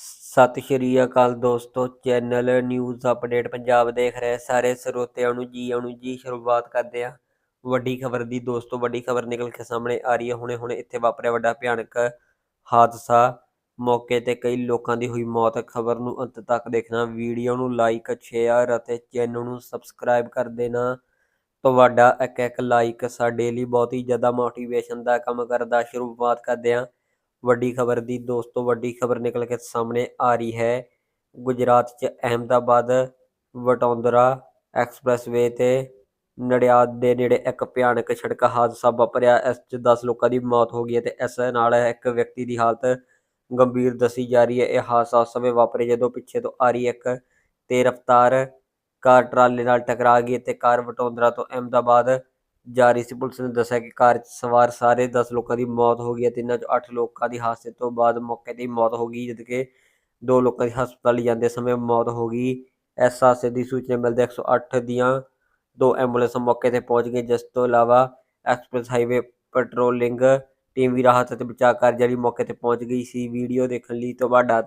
ਸਤਿ ਸ਼੍ਰੀ ਅਕਾਲ ਦੋਸਤੋ, channel news update Punjab ਦੇਖ ਰਹੇ ਸਾਰੇ ਸਰੋਤਿਆਂ ਨੂੰ ਜੀ ਆਉਣ ਜੀ, ਸ਼ੁਰੂਆਤ ਕਰਦੇ ਆ ਵੱਡੀ ਖਬਰ ਦੀ ਦੋਸਤੋ, ਵੱਡੀ ਖਬਰ ਨਿਕਲ ਕੇ ਸਾਹਮਣੇ ਆ ਰਹੀ ਹੈ। ਹੁਣੇ ਹੁਣੇ ਇੱਥੇ ਵਾਪਰਿਆ ਵੱਡਾ ਭਿਆਨਕ ਹਾਦਸਾ। ਮੌਕੇ ਤੇ ਕਈ ਲੋਕਾਂ ਦੀ ਹੋਈ ਮੌਤ। ਖਬਰ ਨੂੰ ਅੰਤ ਤੱਕ ਦੇਖਣਾ, ਵੀਡੀਓ ਨੂੰ ਲਾਈਕ ਸ਼ੇਅਰ ਅਤੇ ਚੈਨਲ ਨੂੰ ਸਬਸਕ੍ਰਾਈਬ ਕਰ ਦੇਣਾ। ਤੁਹਾਡਾ ਇੱਕ ਇੱਕ ਲਾਈਕ ਸਾਡੇ ਲਈ ਬਹੁਤ ਹੀ ਜ਼ਿਆਦਾ ਮੋਟੀਵੇਸ਼ਨ ਦਾ ਕੰਮ ਕਰਦਾ। ਸ਼ੁਰੂਆਤ ਕਰਦੇ ਹਾਂ। ਵੱਡੀ ਖਬਰ ਦੀ ਦੋਸਤੋ, ਵੱਡੀ ਖਬਰ ਨਿਕਲ ਕੇ ਸਾਹਮਣੇ ਆ ਰਹੀ ਹੈ। ਗੁਜਰਾਤ 'ਚ ਅਹਿਮਦਾਬਾਦ, ਵਟੌਂਦਰਾ ਐਕਸਪ੍ਰੈਸਵੇ ਤੇ ਨੜਿਆਦ ਦੇ ਨੇੜੇ ਇੱਕ ਭਿਆਨਕ ਸੜਕ ਹਾਦਸਾ ਵਾਪਰਿਆ। ਇਸ 'ਚ 10 ਲੋਕਾਂ ਦੀ ਮੌਤ ਹੋ ਗਈ ਤੇ ਇਸ ਨਾਲ ਇੱਕ ਵਿਅਕਤੀ ਦੀ ਹਾਲਤ ਗੰਭੀਰ ਦੱਸੀ ਜਾ ਰਹੀ ਹੈ। ਇਹ ਹਾਦਸਾ ਉਸ ਸਮੇਂ ਵਾਪਰਿਆ ਜਦੋਂ ਪਿੱਛੇ ਤੋਂ ਆ ਰਹੀ ਇੱਕ ਤੇਜ਼ ਰਫ਼ਤਾਰ ਕਾਰ ਟਰਾਲੇ ਨਾਲ ਟਕਰਾ ਗਈ ਤੇ ਕਾਰ ਵਟੌਂਦਰਾ ਤੋਂ ਅਹਿਮਦਾਬਾਦ ਜਾ ਰਹੀ ਸੀ। ਪੁਲਿਸ ਨੇ ਦੱਸਿਆ ਕਿ ਕਾਰ 'ਚ ਸਵਾਰ ਸਾਰੇ 10 ਲੋਕਾਂ ਦੀ ਮੌਤ ਹੋ ਗਈ ਅਤੇ ਇਹਨਾਂ 'ਚੋਂ 8 ਲੋਕਾਂ ਦੀ ਹਾਦਸੇ ਤੋਂ ਬਾਅਦ ਮੌਕੇ ਤੇ ਹੀ ਮੌਤ ਹੋ ਗਈ, ਜਦਕਿ ਦੋ ਲੋਕਾਂ ਦੀ ਹਸਪਤਾਲ ਜਾਂਦੇ ਸਮੇਂ ਮੌਤ ਹੋ ਗਈ। ਇਸ ਹਾਦਸੇ ਦੀ ਸੂਚਨਾ ਮਿਲਦੇ 108 ਦੀਆਂ ਦੋ ਐਂਬੂਲੈਂਸ ਮੌਕੇ ਤੇ ਪਹੁੰਚ ਗਈਆਂ। ਜਿਸ ਤੋਂ ਇਲਾਵਾ ਐਕਸਪ੍ਰੈਸ ਹਾਈਵੇ ਪੈਟਰੋਲਿੰਗ ਟੀਮ ਵੀ ਰਾਹਤ ਅਤੇ ਬਚਾਅ ਕਾਰਜ ਲਈ ਮੌਕੇ ਤੇ ਪਹੁੰਚ ਗਈ ਸੀ। ਵੀਡੀਓ ਦੇਖਣ ਲਈ ਤੁਹਾਡਾ